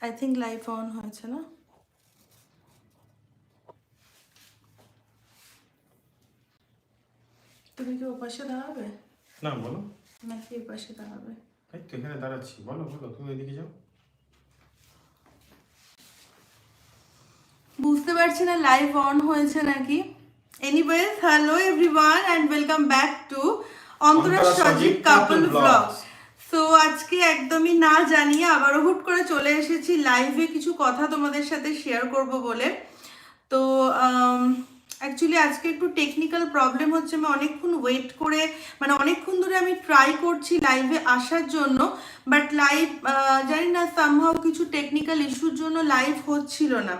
I think live on হয়েছে না? তুমি কি ওপাশে দাঁড়াবে? না বলো। নাকি এপাশে দাঁড়াবে? এই তো এখানে দাঁড়াচ্ছি। বলো বলো তুমি এদিকে যাও। বুঝতে পারছি না লাইভ অন হয়েছে নাকি? Anyways hello everyone and welcome back to Antara Sajib couple couple so আজকে একদমই না জানিয়ে আবারও হুট করে চলে এসেছি লাইভে কিছু কথা তোমাদের সাথে শেয়ার করব বলে। তো অ্যাকচুয়ালি আজকে একটু টেকনিক্যাল প্রবলেম হচ্ছে, আমি অনেকক্ষণ ওয়েট করে মানে অনেকক্ষণ ধরে আমি ট্রাই করছি লাইভে আসার জন্য বাট লাইভ জানি না সামহাও কিছু টেকনিক্যাল ইস্যুর জন্য লাইভ হচ্ছিল না।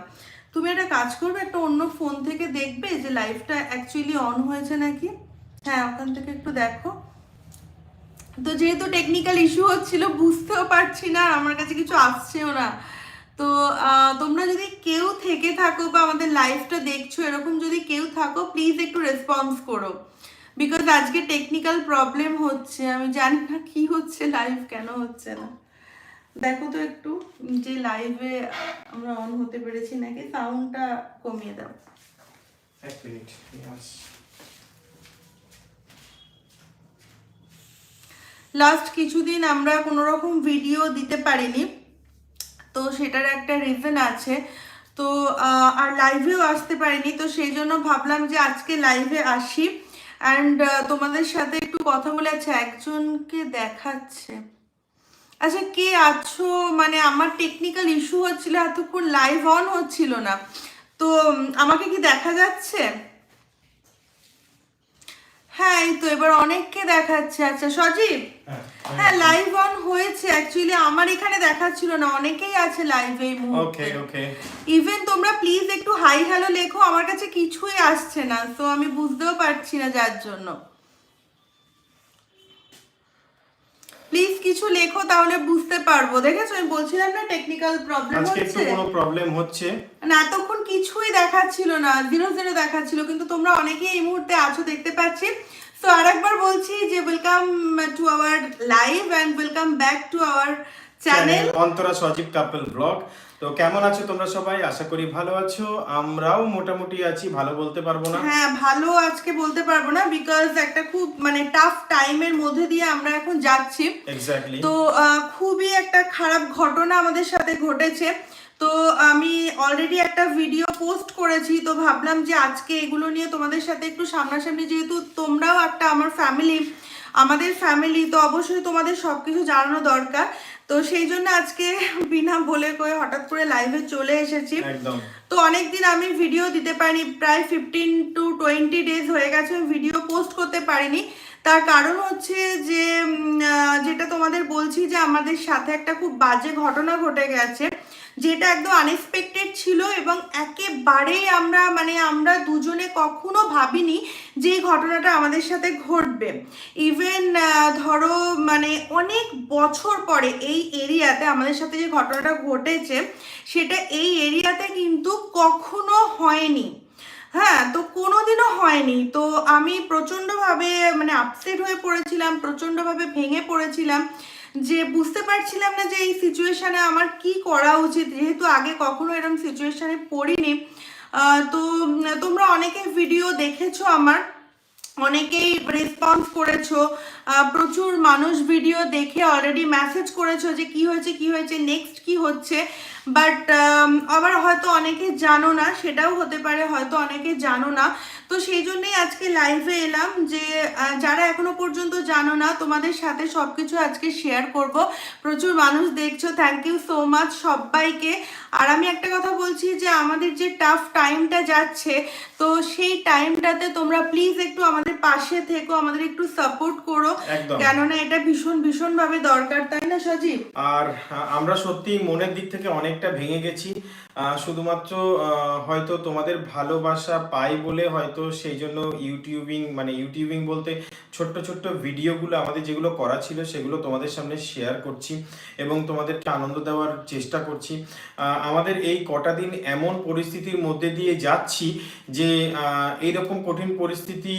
তুমি একটা কাজ করবে, একটা অন্য ফোন থেকে দেখবে যে লাইভটা অ্যাকচুয়ালি অন হয়েছে নাকি? হ্যাঁ ওখান থেকে একটু দেখো। তো যেহেতু টেকনিক্যাল ইস্যু হচ্ছিল, বুঝতেও পারছি না আমার কাছে কিছু আসছেও না। তো তোমরা যদি কেউ থেকে থাকো বা আমাদের লাইফটা দেখছ, এরকম যদি কেউ থাকো প্লিজ একটু রেসপন্স করো। বিকজ আজকে টেকনিক্যাল প্রবলেম হচ্ছে, আমি জানি না কি হচ্ছে লাইভ কেন হচ্ছে না। দেখো তো একটু, যে লাইভে আমরা অন হতে পেরেছি, নাকি সাউন্ডটা কমিয়ে দাও। এক মিনিট আমি আসছি। লাস্ট কিছুদিন আমরা কোনো রকম ভিডিও দিতে পারিনি। তো সেটার একটা রিজন আছে। তো আর লাইভেও আসতে পারিনি। তো সেই জন্য ভাবলাম যে আজকে লাইভে আসি। অ্যান্ড তোমাদের সাথে একটু কথা বলে আচ্ছা একজনকে দেখাচ্ছে। আচ্ছা কে আছো? মানে আমার টেকনিক্যাল ইস্যু হচ্ছিল, এতক্ষণ লাইভ অন হচ্ছিল না। তো আমাকে কি দেখা যাচ্ছে? হ্যাঁ এই তো এবার অনেককে দেখাচ্ছে। আচ্ছা সজীব? হ্যাঁ হ্যাঁ লাইভ অন হয়েছে। অ্যাকচুয়ালি আমার এখানে দেখাচ্ছিল না অনেকেই আছে লাইভে এই মুহূর্তে। ওকে ইভেন তোমরা প্লিজ একটু হাই হ্যালো লেখো আমার কাছে কিছুই আসছে না তো আমি বুঝতেও পারছি না যার জন্য। প্লিজ কিছু লেখো তাহলে বুঝতে পারব। দেখেছ? আমি বলছিলাম না টেকনিক্যাল প্রবলেম হচ্ছে আজকে একটু কোনো প্রবলেম হচ্ছে। না এতক্ষণ কিছুই দেখাচ্ছিল না জিরো জিরো দেখাচ্ছিল কিন্তু তোমরা অনেকেই এই মুহূর্তে আছো দেখতে পাচ্ছি। সো আরেকবার বলছি যে welcome to our live and welcome back to our channel channel Antara Sajib couple vlog তো কেমন আছো তোমরা সবাই? আশা করি ভালো আছো। আমরাও মোটামুটি আছি ভালো বলতে পারব না। হ্যাঁ ভালো আজকে বলতে পারব না বিকজ একটা খুব মানে টাফ টাইমের মধ্যে দিয়ে আমরা এখন যাচ্ছি। এক্স্যাক্টলি তো খুবই একটা খারাপ ঘটনা আমাদের সাথে ঘটেছে। তো আমি অলরেডি একটা ভিডিও পোস্ট করেছি তো ভাবলাম যে আজকে এগুলো নিয়ে তোমাদের সাথে একটু সামনাসামনি যেহেতু তোমরাও একটা আমার ফ্যামিলি আমাদের ফ্যামিলি তো অবশ্যই তোমাদের সব কিছু জানানো দরকার। তো সেই জন্য আজকে বিনা বলে কয়ে হঠাৎ করে লাইভে চলে এসেছি। তো অনেকদিন আমি ভিডিও দিতে পারিনি প্রায় ফিফটিন টু টোয়েন্টি ডেজ হয়ে গেছে আমি ভিডিও পোস্ট করতে পারিনি। তার কারণ হচ্ছে যে যেটা তোমাদের বলছি যে আমাদের সাথে একটা খুব বাজে ঘটনা ঘটে গেছে। যেটা একদম আনএক্সপেক্টেড ছিল এবং একেবারেই আমরা মানে আমরা দুজনে কখনো ভাবিনি যে ঘটনাটা আমাদের সাথে ঘটবে। ইভেন ধরো মানে অনেক বছর পরে এই এরিয়াতে আমাদের সাথে যে ঘটনাটা ঘটেছে, সেটা এই এরিয়াতে কিন্তু কখনো হয়নি। হ্যাঁ তো কোনোদিনও হয়নি। তো আমি প্রচণ্ডভাবে মানে আপসেট হয়ে পড়েছিলাম, প্রচণ্ডভাবে ভেঙে পড়েছিলাম। যে বুঝতে পারছিলাম না যে এই সিচুয়েশানে আমার কি করা উচিত। যেহেতু আগে কখনো এরকম সিচুয়েশানে পড়িনি। তো, তোমরা অনেকে ভিডিও দেখেছ আমার। অনেকেই রেসপন্স করেছ। প্রচুর মানুষ ভিডিও দেখে অলরেডি মেসেজ করেছ যে কি হয়েছে কি হয়েছে নেক্সট কি হচ্ছে? বাট আবার হয়তো অনেকে জানো না, সেটাও হতে পারে, হয়তো অনেকে জানো না। তো সেই জন্যেই আজকে লাইভে এলাম যে যারা এখনও পর্যন্ত জানো না, তোমাদের সাথে সব কিছু আজকে শেয়ার করব। প্রচুর মানুষ দেখছ থ্যাংক ইউ সো মাচ সবাইকে আর আমি একটা কথা বলছি যে, আমাদের যে টাফ টাইমটা যাচ্ছে, তো সেই টাইমটাতে তোমরা প্লিজ একটু আমাদের পাশে থেকো, আমাদের একটু সাপোর্ট করো। কেননা এটা ভীষণ ভীষণ ভাবে দরকার তাই না সজীব? আর আমরা সত্যি মনের দিক থেকে অনেকটা ভেঙে গেছি। শুধুমাত্র হয়তো তোমাদের ভালোবাসা পাই বলে হয়তো সেই জন্য ইউটিউবিং মানে ইউটিউবিং বলতে ছোট্ট ছোট্ট ভিডিওগুলো আমাদের যেগুলো করা ছিল সেগুলো তোমাদের সামনে শেয়ার করছি এবং তোমাদেরকে আনন্দ দেওয়ার চেষ্টা করছি। আমাদের এই কটা দিন এমন পরিস্থিতির মধ্যে দিয়ে যাচ্ছি যে এইরকম কঠিন পরিস্থিতি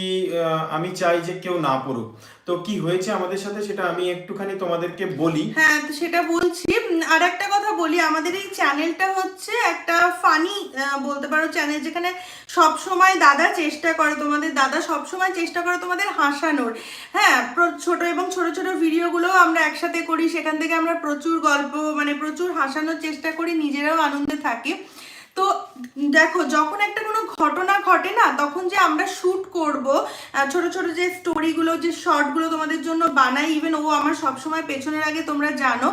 আমি চাই যে কেউ না পড়ুক। তো কি হয়েছে আমাদের সাথে সেটা আমি একটুখানি তোমাদেরকে বলি। হ্যাঁ সেটা বলছি। আর একটা কথা বলি, আমাদের এই চ্যানেলটা হচ্ছে একটা ফানি বলতে পারো চ্যানেল যেখানে সব সময় দাদা চেষ্টা করে তোমাদের, দাদা সব সময় চেষ্টা করে তোমাদের হাসানোর। হ্যাঁ ছোট এবং ছোট ছোট ভিডিওগুলো আমরা একসাথে করি, সেখান থেকে আমরা প্রচুর গল্প মানে প্রচুর হাসানোর চেষ্টা করি, নিজেরাও আনন্দে থাকি। তো দেখো, যখন একটা কোনো ঘটনা ঘটে না তখন যে আমরা শ্যুট করব ছোট ছোট যে স্টোরিগুলো যে শর্টগুলো তোমাদের জন্য বানাই ইভেন ও আমার সবসময় পেছনের আগে তোমরা জানো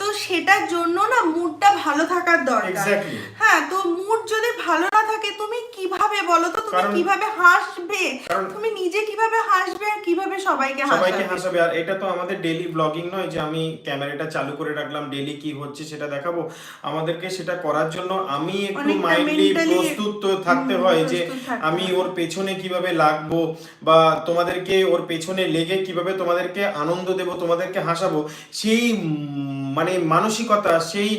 তো সেটার জন্য না মুডটা ভালো থাকার দরকার। হ্যাঁ তো মুড যদি ভালো না থাকে তুমি কীভাবে বলো তো? তুমি কীভাবে হাসবে? তুমি নিজে কীভাবে হাসবে আর কীভাবে সবাইকে সবাইকে হাসাবে? হাসাবে। আর এটা তো আমাদের ডেইলি ব্লগিং নয় যে আমি ক্যামেরাটা চালু করে রাখলাম ডেইলি কি হচ্ছে সেটা দেখাবো। আমাদেরকে সেটা করার জন্য আমি একটু মাইন্ডলি প্রস্তুত থাকতে হয় যে আমি ওর পেছনে কীভাবে লাগবো বা তোমাদেরকে ওর পেছনে লেগে কীভাবে তোমাদেরকে আনন্দ দেব তোমাদেরকে হাসাবো সেই মানে মানসিকতা, সেই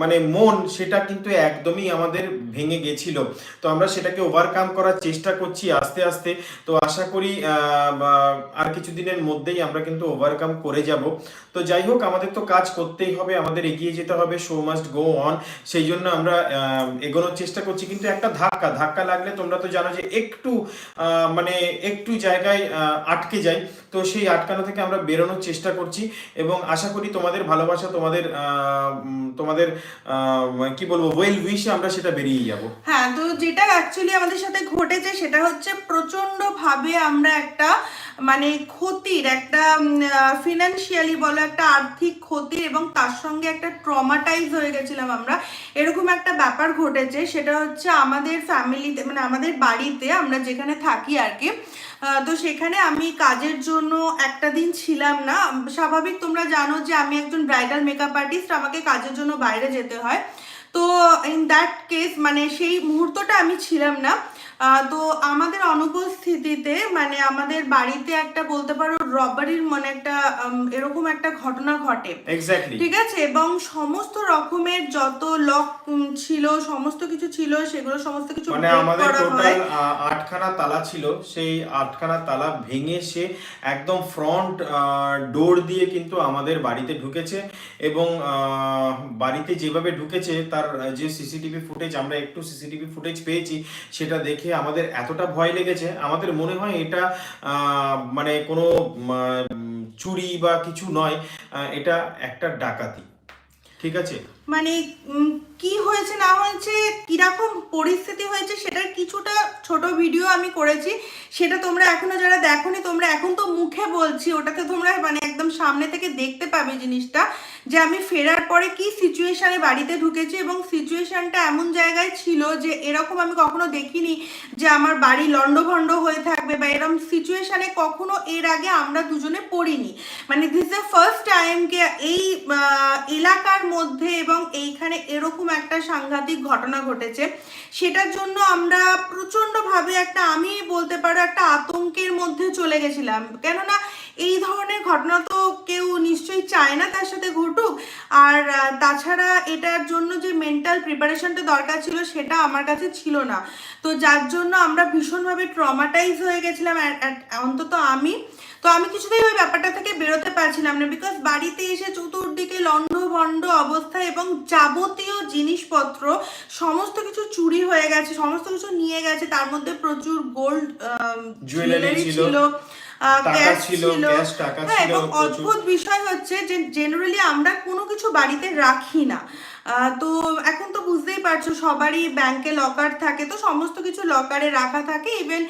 মানে মন, সেটা কিন্তু একদমই আমাদের ভেঙে গেছিল। তো আমরা সেটাকে ওভারকাম করার চেষ্টা করছি আস্তে আস্তে। তো আশা করি আর কিছুদিনের মধ্যেই আমরা কিন্তু ওভারকাম করে যাব। তো যাই হোক, আমাদের তো কাজ করতেই হবে, আমাদের এগিয়ে যেতে হবে শো মাস্ট গো অন সেই জন্য আমরা এগোনোর চেষ্টা করছি, কিন্তু একটা ধাক্কা ধাক্কা লাগলে তোমরা তো জানো যে একটু মানে একটু জায়গায় আটকে যায় তো সেই আটকানো থেকে আমরা বেরোনোর চেষ্টা করছি এবং আশা করি তোমাদের ভালোবাসা, তোমাদের তোমাদের কি বলব ওয়েল উইশে আমরা সেটা বেরিয়ে যাব। হ্যাঁ তো যেটা অ্যাকচুয়ালি আমাদের সাথে ঘটেছে সেটা হচ্ছে প্রচণ্ড ভাবে আমরা একটা মানে ক্ষতির, একটা ফিনান্সিয়ালি বলো একটা আর্থিক ক্ষতির এবং তার সঙ্গে একটা ট্রমাটাইজ হয়ে গেছিলাম আমরা। এরকম একটা ব্যাপার ঘটেছে, সেটা হচ্ছে আমাদের ফ্যামিলিতে মানে আমাদের বাড়িতে আমরা যেখানে থাকি আর কি তো সেখানে আমি কাজের জন্য একটা দিন ছিলাম না। স্বাভাবিক তোমরা জানো যে আমি একজন ব্রাইডাল মেকআপ আর্টিস্ট আমাকে কাজের জন্য বাইরে যেতে হয়। তো ইন দ্যাট কেস মানে সেই মুহূর্তটা আমি ছিলাম না। তো আমাদের অনুপস্থিতিতে মানে আমাদের বাড়িতে একটা বলতে পারো রবারির মানে একটা এরকম একটা ঘটনা ঘটে। ঠিক আছে? এবং সমস্ত রকমের যত লক ছিল সমস্ত কিছু ছিল সেগুলো সমস্ত কিছু মানে আমাদের টোটাল আটখানা তালা ছিল। সেই আটখানা তালা ভেঙে সে একদম ফ্রন্ট ডোর দিয়ে কিন্তু আমাদের বাড়িতে ঢুকেছে এবং বাড়িতে যেভাবে ঢুকেছে তার যে সিসিটিভি ফুটেজ আমরা একটু সিসিটিভি ফুটেজ পেয়েছি সেটা দেখে আমাদের এতটা ভয় লেগেছে, আমাদের মনে হয় এটা মানে কোনো চুরি বা কিছু নয় এটা একটা ডাকাতি। ঠিক আছে? মানে কি হয়েছে, না হয়েছে, কীরকম পরিস্থিতি হয়েছে, সেটার কিছুটা ছোট ভিডিও আমি করেছি। সেটা তোমরা এখনও যারা দেখোনি, তোমরা এখন তো মুখে বলছি, ওটাতে তোমরা মানে একদম সামনে থেকে দেখতে পাবে জিনিসটা, যে আমি ফেরার পরে কি সিচুয়েশনে বাড়িতে ঢুকেছি এবং সিচুয়েশনটা এমন জায়গায় ছিল যে এরকম আমি কখনো দেখিনি যে আমার বাড়ি লন্ডভন্ড হয়ে থাকবে বা এরকম সিচুয়েশনে কখনো এর আগে আমরা দুজনে পড়িনি। মানে দিস দ্য ফার্স্ট টাইম এই এলাকার মধ্যে এবং এইখানে এরকম একটা সাংঘাতিক ঘটনা ঘটেছে। সেটার জন্য আমরা প্রচণ্ডভাবে একটা, আমি বলতে পারো একটা আতঙ্কের মধ্যে চলে গেছিলাম। কেননা এই ধরনের ঘটনা তো কেউ নিশ্চয়ই চায় না তার সাথে ঘটুক। আর তাছাড়া এটার জন্য যে মেন্টাল প্রিপারেশনটা দরকার ছিল সেটা আমার কাছে ছিল না। তো যার জন্য আমরা ভীষণভাবে ট্রমাটাইজ হয়ে গেছিলাম। অন্তত আমি তো আমি কিছুতেই ওই ব্যাপারটা থেকে বেরোতে পারছিলাম না বিকজ বাড়িতে এসে চতুর্দিকে লন্ড ভন্ড অবস্থা এবং যাবতীয় জিনিসপত্র সমস্ত কিছু চুরি হয়ে গেছে সমস্ত কিছু নিয়ে গেছে তার মধ্যে প্রচুর গোল্ড জুয়েলারি ছিল, ছিল হ্যাঁ এবং অদ্ভুত বিষয় হচ্ছে যে জেনারেলি আমরা কোনো কিছু বাড়িতে রাখি না। তো এখন তো বুঝতেই পারছ সবারই ব্যাংকে লকার থাকে, তো সমস্ত কিছু লকারে রাখা থাকে। ইভেন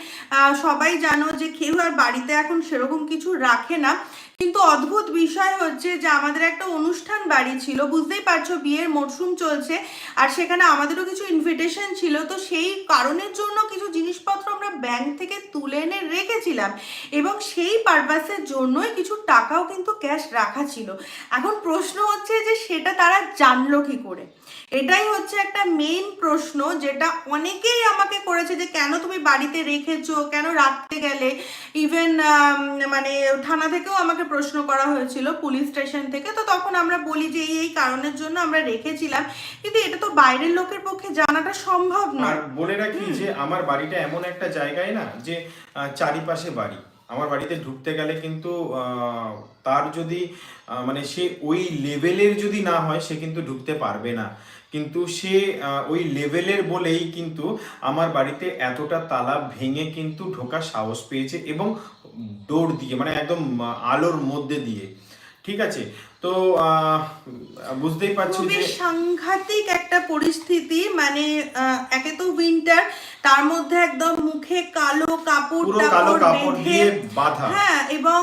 সবাই জানো যে কেউ আর বাড়িতে এখন সেরকম কিছু রাখে না। কিন্তু অদ্ভুত বিষয় হচ্ছে যে আমাদের একটা অনুষ্ঠান বাড়ি ছিল, বুঝতেই পারছ বিয়ের মরশুম চলছে আর সেখানে আমাদেরও কিছু ইনভিটেশন ছিল, তো সেই কারণের জন্য কিছু জিনিসপত্র আমরা ব্যাংক থেকে তুলে এনে রেখেছিলাম এবং সেই পারপাসের জন্যই কিছু টাকাও কিন্তু ক্যাশ রাখা ছিল। এখন প্রশ্ন হচ্ছে যে সেটা তারা জানলো কি করে? এটাই হচ্ছে একটা মেইন প্রশ্ন যেটা অনেকেই আমাকে করেছে যে কেন তুমি বাড়িতে রেখেছো, কেন রাখতে গেলে? ইভেন মানে থানা থেকেও আমাকে প্রশ্ন করা হয়েছিল পুলিশ স্টেশন থেকে। তো তখন আমরা বলি যে এই কারণের জন্য আমরা রেখেছিলাম। কিন্তু এটা তো বাইরের লোকের পক্ষে জানাটা সম্ভব নয়। বলে রাখি যে আমার বাড়িটা এমন একটা জায়গায় না যে চারিপাশে বাড়ি। আমার বাড়িতে ঢুকতে গেলে কিন্তু তার যদি মানে সে ওই লেভেলের যদি না হয়, সে কিন্তু ঢুকতে পারবে না। কিন্তু সে ওই লেভেলের বলেই কিন্তু আমার বাড়িতে এতটা তালা ভেঙে কিন্তু ঢোকার সাহস পেয়েছে এবং দৌড় দিয়ে মানে একদম আলোর মধ্যে দিয়ে। ঠিক আছে? তো বুঝতেই পারছি যে সাংঘাতিক একটা পরিস্থিতি মানে একে তো উইন্টার তার মধ্যে একদম মুখে কালো কাপড় হ্যাঁ এবং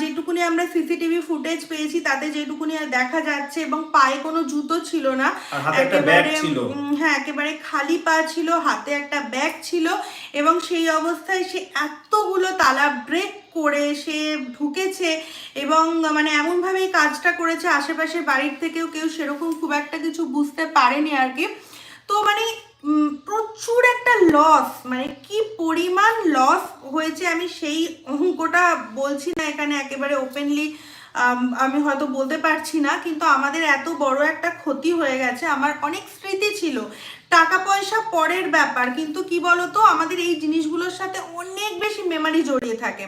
যেটুকুনি আমরা সিসিটিভি ফুটেজ পেয়েছি তাতে যেটুকুনি আর দেখা যাচ্ছে এবং পায়ে কোনো জুতো ছিল না। একটা ব্যাগ একেবারে, ছিল। হ্যাঁ একেবারে খালি পা ছিল হাতে একটা ব্যাগ ছিল এবং সেই অবস্থায় সে এতগুলো তালা ব্রেক করে সে ঢুকেছে এবং মানে এমন এমনভাবেই কাজটা করেছে আশেপাশে বাড়ির থেকেও কেউ সেরকম খুব একটা কিছু বুঝতে পারেনি আর কি। তো মানে প্রচুর একটা লস মানে কি পরিমাণ লস হয়েছে আমি সেই অঙ্কটা বলছি না এখানে একেবারে ওপেনলি আমি হয়তো বলতে পারছি না, কিন্তু আমাদের এত বড় একটা ক্ষতি হয়ে গেছে, আমার অনেক স্মৃতি ছিল। টাকা পয়সা পরের ব্যাপার, কিন্তু কি বলতো, আমাদের এই জিনিসগুলোর সাথে অনেক বেশি মেমারি জড়িয়ে থাকে।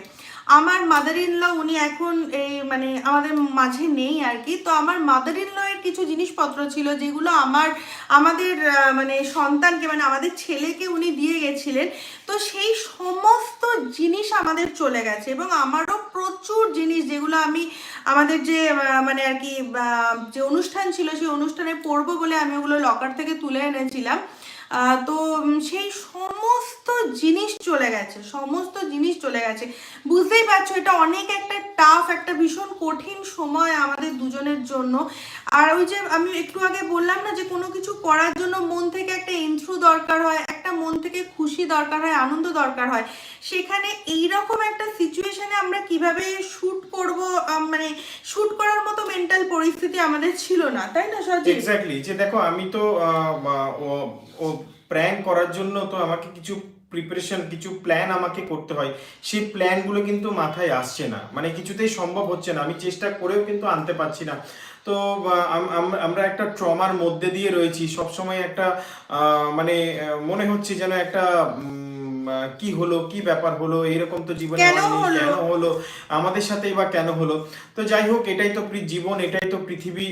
আমার মাদার ইন ল উনি এখন এই মানে আমাদের মাঝে নেই আর কি তো আমার মাদার ইন ল এর কিছু জিনিসপত্র ছিল যেগুলো আমার, আমাদের মানে সন্তানকে মানে আমাদের ছেলেকে উনি দিয়ে গেছিলেন। তো সেই সমস্ত জিনিস আমাদের চলে গেছে এবং আমারও প্রচুর জিনিস যেগুলো আমি আমাদের যে মানে আর কি যে অনুষ্ঠান ছিল সেই অনুষ্ঠানে পড়ব বলে আমি ওগুলো লকার থেকে তুলে এনেছিলাম। তো সেই সমস্ত জিনিস চলে গেছে, সমস্ত জিনিস চলে গেছে। বুঝতেই পারছ, এটা অনেক একটা টাফ একটা ভীষণ কঠিন সময় আমাদের দুজনের জন্য। আর ওই যে আমি একটু আগে বললাম না যে কোনো কিছু করার জন্য মন থেকে একটা ইন্থ্রু দরকার হয় একটা মন থেকে খুশি দরকার হয়, আনন্দ দরকার হয়। সেখানে এইরকম একটা সিচুয়েশনে আমরা কীভাবে শ্যুট করব মানে শ্যুট করার মতো মেন্টাল পরিস্থিতি আমাদের ছিল না, তাই না, সজিব? এক্স্যাক্টলি যে দেখো, আমি তো ও প্র্যাঙ্ক করার জন্য তো আমাকে কিছু প্রিপারেশন কিছু প্ল্যান আমাকে করতে হয়। সেই প্ল্যানগুলো কিন্তু মাথায় আসছে না। মানে কিছুতেই সম্ভব হচ্ছে না। আমি চেষ্টা করেও কিন্তু আনতে পারছি না। তো আমরা একটা ট্রমার মধ্যে দিয়ে রয়েছি। সবসময় একটা মানে মনে হচ্ছে যেন একটা কি হলো কি ব্যাপার হলো এরকম তো জীবনে কেন হলো? আমাদের সাথেই বা কেন হলো? তো যাই হোক এটাই তো জীবন এটাই তো পৃথিবী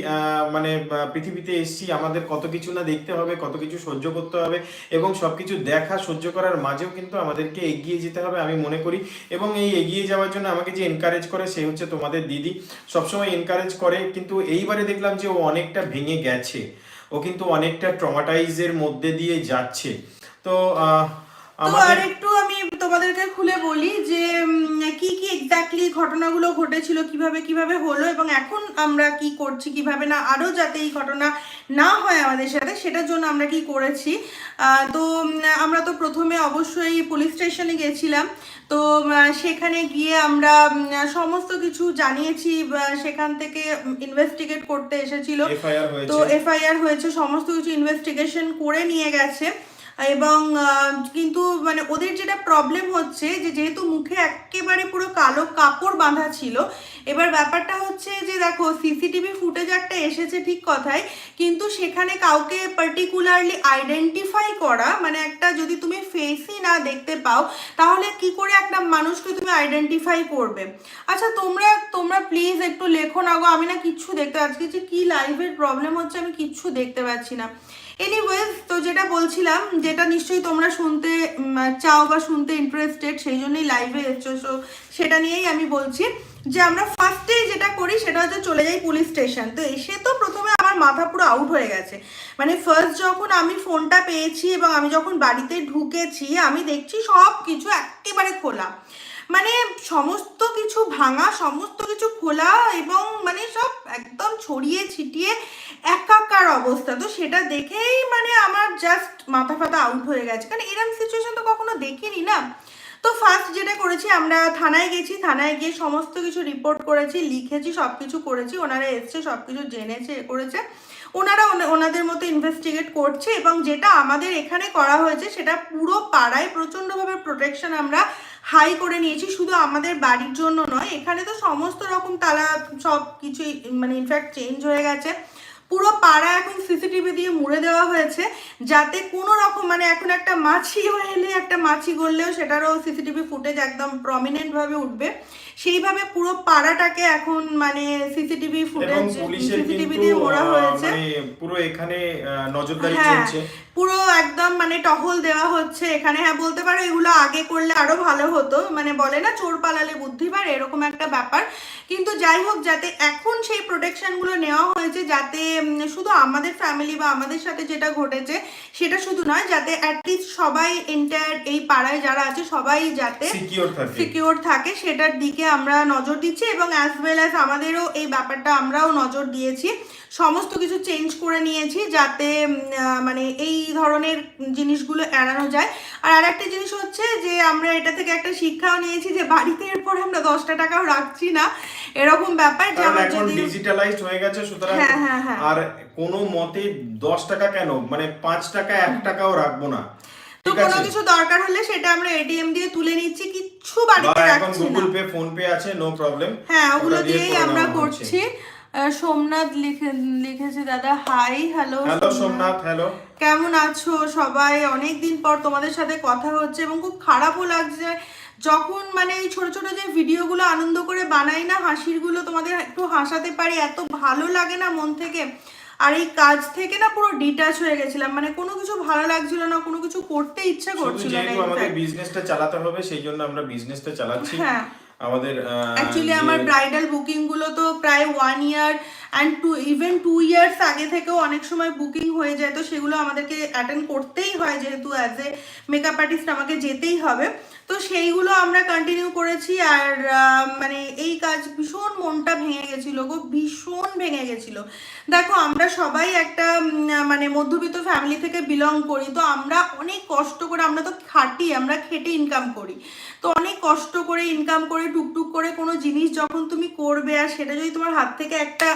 মানে পৃথিবীতে এসছি। আমাদের কত কিছু না দেখতে হবে কত কিছু সহ্য করতে হবে এবং সবকিছু দেখা সহ্য করার মাঝেও কিন্তু আমাদেরকে এগিয়ে যেতে হবে আমি মনে করি। এবং এই এগিয়ে যাওয়ার জন্য আমাকে যে এনকারেজ করে সে হচ্ছে তোমাদের দিদি। সবসময় এনকারেজ করে কিন্তু এইবারে দেখলাম যে ও অনেকটা ভেঙে গেছে। ও কিন্তু অনেকটা ট্রমাটাইজের মধ্যে দিয়ে যাচ্ছে। তো তো আর একটু আমি তোমাদেরকে খুলে বলি যে কি কি এক্স্যাক্টলি ঘটনাগুলো ঘটেছিল কীভাবে কীভাবে হলো এবং এখন আমরা কি করছি কীভাবে না আরও যাতে এই ঘটনা না হয় আমাদের সাথে সেটার জন্য আমরা কি করেছি? তো আমরা তো প্রথমে অবশ্যই পুলিশ স্টেশনে গেছিলাম। তো সেখানে গিয়ে আমরা সমস্ত কিছু জানিয়েছি সেখান থেকে ইনভেস্টিগেট করতে এসেছিল। তো এফআইআর হয়েছে সমস্ত কিছু ইনভেস্টিগেশন করে নিয়ে গেছে। এবং কিন্তু মানে ওদের যেটা প্রবলেম হচ্ছে যে যেহেতু মুখে একেবারে পুরো কালো কাপড় বাঁধা ছিল, এবার ব্যাপারটা হচ্ছে যে দেখো সিসিটিভি ফুটেজ একটা এসেছে ঠিক কথাই, কিন্তু সেখানে কাউকে পার্টিকুলারলি আইডেন্টিফাই করা মানে একটা যদি তুমি ফেসই না দেখতে পাও, তাহলে কি করে একটা মানুষকে তুমি আইডেন্টিফাই করবে? আচ্ছা তোমরা তোমরা প্লিজ একটু লেখো না গো, আমি না কিচ্ছু দেখতে পাচ্ছি যে কি লাইভের প্রবলেম হচ্ছে আমি কিচ্ছু দেখতে পাচ্ছি না। এনিওয়েজ তো যেটা বলছিলাম, যেটা নিশ্চয়ই তোমরা শুনতে চাও বা শুনতে ইন্টারেস্টেড সেই জন্যই লাইভে এসছো সো সেটা নিয়েই আমি বলছি যে আমরা ফার্স্টে যেটা করি, সেটা হচ্ছে চলে যাই পুলিশ স্টেশন তো এসে তো প্রথমে আমার মাথা পুরো আউট হয়ে গেছে। মানে ফার্স্ট যখন আমি ফোনটা পেয়েছি এবং আমি যখন বাড়িতে ঢুকেছি, আমি দেখছি সব কিছু একেবারে খোলা। মানে সমস্ত কিছু ভাঙা, সমস্ত কিছু খোলা এবং মানে সব একদম ছড়িয়ে ছিটিয়ে অবস্থা। তো সেটা দেখেই মানে আমার জাস্ট মাথা ফাতা আউট হয়ে গেছে। কারণ এরকম সিচুয়েশন তো কখনো দেখিনি না। তো ফার্স্ট যেটা করেছি, আমরা থানায় গেছি। থানায় গিয়ে সমস্ত কিছু রিপোর্ট করেছি, লিখেছি সব কিছু করেছি। ওনারা এসছে সব কিছু জেনেছে, করেছে। ওনারা ওনা- ওনাদের মতো ইনভেস্টিগেট করছে এবং যেটা আমাদের এখানে করা হয়েছে, সেটা পুরো পাড়ায় প্রচণ্ডভাবে প্রোটেকশন আমরা হাই করে নিয়েছি। শুধু আমাদের বাড়ির জন্য নয়, এখানে তো সমস্ত রকম তালা সব কিছুই মানে ইনফ্যাক্ট চেঞ্জ হয়ে গেছে। পুরো পাড়া এখন সিসিটিভি দিয়ে মুড়ে দেওয়া হয়েছে যাতে কোনো রকম মানে এখন একটা মাছি এলে একটা মাছি গড়লেও সেটারও সিসিটিভি ফুটেজ একদম প্রমিনেন্ট ভাবে উঠবে। সেইভাবে পুরো পাড়াটাকে এখন মানে সিসিটিভি ফুটেজ সিসিটিভি দিয়ে মোড়া হয়েছে। মানে পুরো এখানে নজরদারি হ্যাঁ চলছে। পুরো একদম মানে টহল দেওয়া হচ্ছে। এখানে হ্যাঁ বলতে পারো এগুলো আগে করলে আরও ভালো হতো। মানে বলে না চোর পালালে বুদ্ধি পারে এরকম একটা ব্যাপার। কিন্তু যাই হোক যাতে এখন সেই প্রোটেকশনগুলো নেওয়া হয়েছে যাতে শুধু আমাদের ফ্যামিলি বা আমাদের সাথে যেটা ঘটেছে সেটা শুধু নয় যাতে অ্যাটলিস্ট সবাই এন্টায়ার এই পাড়ায় যারা আছে সবাই যাতে সিকিউর থাকে। সেটার দিকে আমরা নজর দিচ্ছি এবং অ্যাজ ওয়েল অ্যাজ আমাদেরও এই ব্যাপারটা আমরাও নজর দিয়েছি। সমস্ত কিছু চেঞ্জ করে নিয়েছি যাতে মানে এই ধরনের জিনিসগুলো এড়ানো যায়। আর আরেকটা জিনিস হচ্ছে যে আমরা এটা থেকে একটা শিক্ষাও নিয়েছি যে বাড়িতে এরপর আমরা দশটা টাকাও রাখছি না। এরকম ব্যাপার যে আমার যদি ডিজিটালাইজড হয়ে গেছে সুতরাং হ্যাঁ, হ্যাঁ, হ্যাঁ। আর কোনো মতে দশ টাকা কেন? মানে পাঁচ টাকা এক টাকাও রাখব না। তো কোনো কিছু দরকার হলে সেটা আমরা এটিএম দিয়ে তুলে নিচ্ছি কিচ্ছু বাড়িতে এখন রাখছি না। গুগল পে ফোন পে আছে নো প্রবলেম হ্যাঁ ওগুলো দিয়েই আমরা করছি। সোমনাথ লিখে লিখেছে দাদা। Hi hello hello Somnath. Hello কেমন আছো সবাই? অনেক দিন পর তোমাদের সাথে কথা হচ্ছে এবং খুব খারাপও লাগছে। যখন মানে এই ছোট ছোট যে ভিডিওগুলো আনন্দ করে বানাই না হাসিরগুলো তোমাদের একটু হাসাতে পারি এত ভালো লাগে না মন থেকে। আর এই কাজ থেকে না পুরো ডিটাচ হয়ে গেছিলাম। মানে কোনো কিছু ভালো লাগছিল না কোনো কিছু করতে ইচ্ছা করছিল না আমাদের বিজনেসটা চালাতে হবে সেই জন্য আমরা বিজনেসটা চালাচ্ছি। হ্যাঁ। আমাদের অ্যাকচুয়ালি আমার ব্রাইডাল বুকিংগুলো তো প্রায় one year and two even two years আগে থেকেও অনেক সময় বুকিং হয়ে যায়, তো সেগুলো আমাদেরকে অ্যাটেন্ড করতেই হয় যেহেতু অ্যাজ এ মেকআপ আর্টিস্ট আমাকে যেতেই হবে। তো সেইগুলো আমরা কন্টিনিউ করেছি আর মানে এই কাজ ভীষণ মনটা ভেঙে গেছিল গো, ভীষণ ভেঙে গেছিল। দেখো, আমরা সবাই একটা মানে মধ্যবিত্ত ফ্যামিলি থেকে বিলং করি, তো আমরা অনেক কষ্ট করে, আমরা তো খাটি, আমরা খেটে ইনকাম করি। তো অনেক কষ্ট করে ইনকাম করে, টুকটুক করে কোনো জিনিস যখন তুমি করবে আর সেটা যদি তোমার হাত থেকে একটা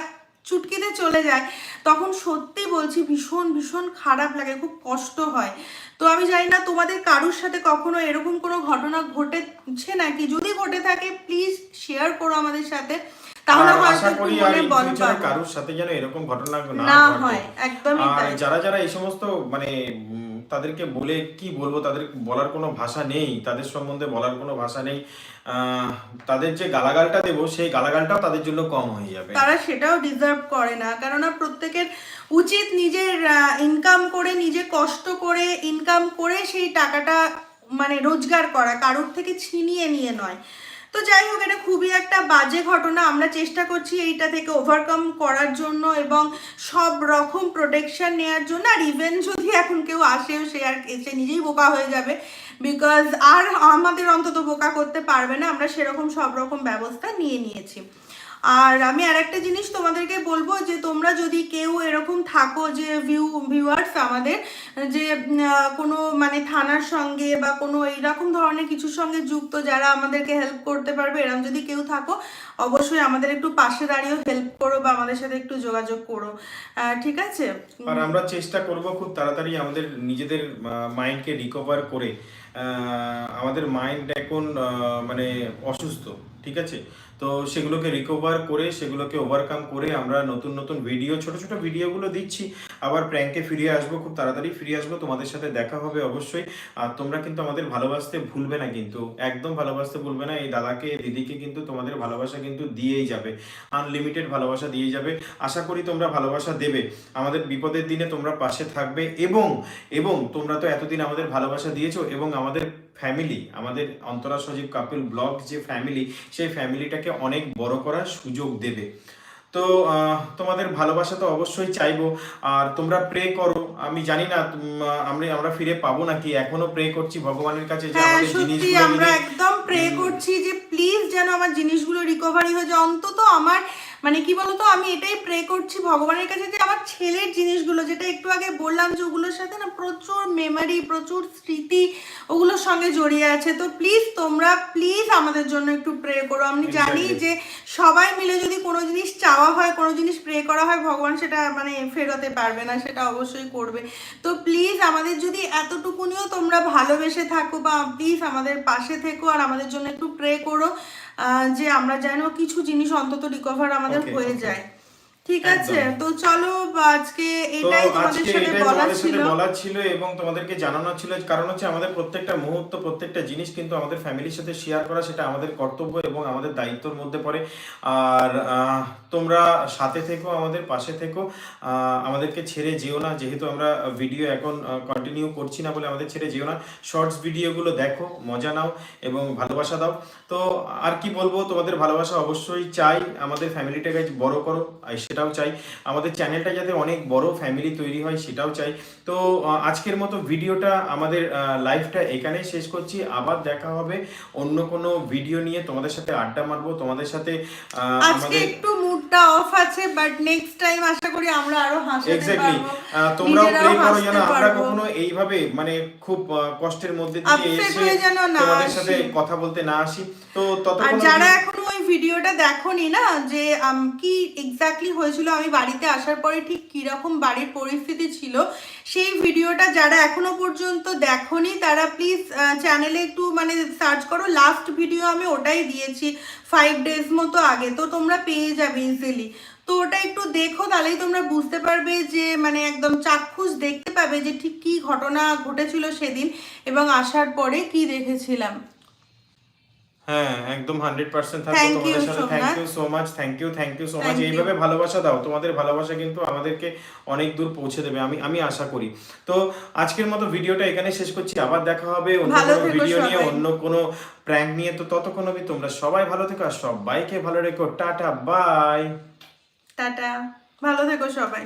চুটকিতে চলে যায় তখন সত্যি বলছি ভীষণ ভীষণ খারাপ লাগে খুব কষ্ট হয়। তো আমি জানি না তোমাদের কারুর সাথে কখনো এরকম কোনো ঘটনা ঘটেছে নাকি? যদি ঘটে থাকে প্লিজ শেয়ার করো আমাদের সাথে তাহলে আশা করি আর। কারোর সাথে যেন এরকম ঘটনা না হয় একদমই আর যারা যারা এই সমস্ত মানে তাদেরকে বলে কি বলব তাদের বলার কোনো ভাষা নেই তাদের সম্বন্ধে বলার কোনো ভাষা নেই। তাদের যে গালাগালটা দেবো, সেই গালাগালটাও তাদের জন্য কম হয়ে যাবে। তারা সেটাও ডিজার্ভ করে না, কেননা প্রত্যেকের উচিত নিজের ইনকাম করে, নিজে কষ্ট করে ইনকাম করে সেই টাকাটা মানে রোজগার করা, কারোর থেকে ছিনিয়ে নিয়ে নয়। তো যাই হোক, এটা খুবই একটা বাজে ঘটনা। আমরা চেষ্টা করছি এইটা থেকে ওভারকাম করার জন্য এবং সব রকম প্রোটেকশন নেওয়ার জন্য। আর ইভেন যদি এখন কেউ আসেও, সে আর সে নিজেই বোকা হয়ে যাবে। বিকজ আর আমাদের অন্তত বোকা করতে পারবে না, আমরা সেরকম সব রকম ব্যবস্থা নিয়ে নিয়েছি। আর আমি আর একটা জিনিস তোমাদেরকে বলব যে, তোমরা যদি কেউ এরকম থাকো যে ভিউ ভিউয়ার্স আমাদের, যে কোনো মানে থানার সঙ্গে বা কোনো এইরকম ধরনের কিছুর সঙ্গে যুক্ত যারা আমাদেরকে হেল্প করতে পারবে এরকম যদি কেউ থাকো, অবশ্যই আমাদের একটু পাশে দাঁড়িয়েও হেল্প করো বা আমাদের সাথে একটু যোগাযোগ করো। ঠিক আছে? আর আমরা চেষ্টা করব খুব তাড়াতাড়ি আমাদের নিজেদের মাইন্ডকে রিকভার করে আমাদের মাইন্ড এখন মানে অসুস্থ ঠিক আছে? তো সেগুলোকে রিকভার করে, সেগুলোকে ওভারকাম করে আমরা নতুন নতুন ভিডিও ছোট ছোট ভিডিওগুলো দিচ্ছি। আবার প্র্যাঙ্কে ফিরে আসব, খুব তাড়াতাড়ি ফিরে আসব। তোমাদের সাথে দেখা হবে অবশ্যই। আর তোমরা কিন্তু আমাদের ভালোবাসতে ভুলবে না কিন্তু, একদম ভালোবাসতে ভুলবে না। এই দাদাকে, দিদিকে কিন্তু তোমাদের ভালোবাসা কিন্তু দিয়েই যাবে। আনলিমিটেড ভালোবাসা দিয়ে যাবে। আশা করি তোমরা ভালোবাসা দেবে। আমাদের বিপদের দিনে তোমরা পাশে থাকবে এবং এবং তোমরা তো এতদিন আমাদের ভালোবাসা দিয়েছ এবং আমাদের ফ্যামিলি আমাদের অন্তরা সজীব কাপিল ব্লগ যে ফ্যামিলি সেই ফ্যামিলিটাকে অনেক বড় করার সুযোগ দেবে। তো তোমাদের ভালোবাসা তো অবশ্যই চাইব। আর তোমরা প্রে করো। আমি জানি না আমরা আমরা ফিরে পাবো নাকি? এখনও প্রে করছি ভগবানের কাছে যে হ্যাঁ আমাদের জিনিসগুলো আমরা একদম প্রে করছি যে প্লিজ যেন আমার জিনিসগুলো রিকভারি হয়ে যায়। অন্তত আমার মানে কি বলতো আমি এটাই প্রে করছি ভগবানের কাছে যে আমার ছেলের জিনিসগুলো যেটা একটু আগে বললাম যে ওগুলোর সাথে না প্রচুর মেমারি প্রচুর স্মৃতি ওগুলোর সঙ্গে জড়িয়ে আছে। তো প্লিজ তোমরা প্লিজ আমাদের জন্য একটু প্রে করো। আমি জানি যে সবাই মিলে যদি কোনো জিনিস চাওয়া হয় কোনো জিনিস প্রে করা হয় ভগবান সেটা মানে ফেরোতে পারবে না সেটা অবশ্যই করবে। তো প্লিজ আমাদের যদি এতটুকুনিও তোমরা ভালোবেসে থাকো বা প্লিজ আমাদের পাশে থেকো আর আমাদের জন্য একটু প্রে করো। যে আমরা যেন কিছু জিনিস অন্তত রিকভার আমাদের হয়ে যায়। ঠিক আছে তো চলো আজকে এটাই তোমাদের সাথে বলার ছিল। ছিল এবং তোমাদেরকে জানানো ছিল কারণ হচ্ছে আমাদের প্রত্যেকটা মুহূর্ত প্রত্যেকটা জিনিস কিন্তু আমাদের ফ্যামিলির সাথে শেয়ার করা সেটা আমাদের কর্তব্য এবং আমাদের দায়িত্বের মধ্যে পড়ে। আর তোমরা সাথে থেকো আমাদের পাশে থেকো। আমাদেরকে ছেড়ে যেও না যেহেতু আমরা ভিডিও এখন কন্টিনিউ করছি না বলে আমাদের ছেড়ে যেও না। শর্টস ভিডিওগুলো দেখো মজা নাও এবং ভালোবাসা দাও। তো আর কি বলব তোমাদের ভালোবাসা অবশ্যই চাই। আমাদের ফ্যামিলিটাকে বড় করো সেটাও চাই। আমাদের চ্যানেলটা যাতে অনেক বড় ফ্যামিলি তৈরি হয় সেটাও চাই। তো আজকের মতো ভিডিওটা আমাদের লাইফটা এখানেই শেষ করছি। আবার দেখা হবে অন্য কোনো ভিডিও নিয়ে। তোমাদের সাথে আড্ডা মারবো। তোমাদের সাথে আজকে একটু মুডটা অফ আছে বাট নেক্সট টাইম আশা করি আমরা আরও হাসাতে এক্স্যাক্টলি পারব তোমরাও নিজেরাও প্রে করো যেন আমরা। কখনো এইভাবে মানে খুব কষ্টের মধ্যে দিয়ে এসে তোমাদের সাথে কথা বলতে না আসি। তো ততক্ষণ যারা এখনও ওই ভিডিওটা দেখোনি না যে আম, কি এক্স্যাক্টলি হয়েছিল, আমি বাড়িতে আসার পরে ঠিক কীরকম বাড়ির পরিস্থিতি ছিল, সেই ভিডিওটা যারা এখনও পর্যন্ত দেখোনি, তারা প্লিজ চ্যানেলে একটু মানে সার্চ করো লাস্ট ভিডিও আমি ওটাই দিয়েছি ফাইভ ডেজ মতো আগে, তো তোমরা পেয়ে যাবে ইজিলি তো ওটা একটু দেখো, তাহলেই তোমরা বুঝতে পারবে যে মানে একদম চাক্ষুষ দেখতে পাবে যে ঠিক কি ঘটনা ঘটেছিল সেদিন, এবং আসার পরে কি দেখেছিলাম। হ্যাঁ একদম হান্ড্রেড পার্সেন্ট থাকব তোমাদের সাথে। Thank you so much thank you thank you so much এইভাবে ভালোবাসা দাও তোমাদের ভালোবাসা কিন্তু আমাদেরকে অনেক দূর পৌঁছে দেবে আমি আমি আশা করি। তো আজকের মতো ভিডিওটা এখানে শেষ করছি আবার দেখা হবে অন্য কোনো ভিডিও নিয়ে অন্য কোনো প্র্যাঙ্ক নিয়ে। তো ততক্ষণ অবধি তোমরা সবাই ভালো থেকো আর সবাইকে ভালো রেখো। Tata bye tata. ভালো থেকো সবাই।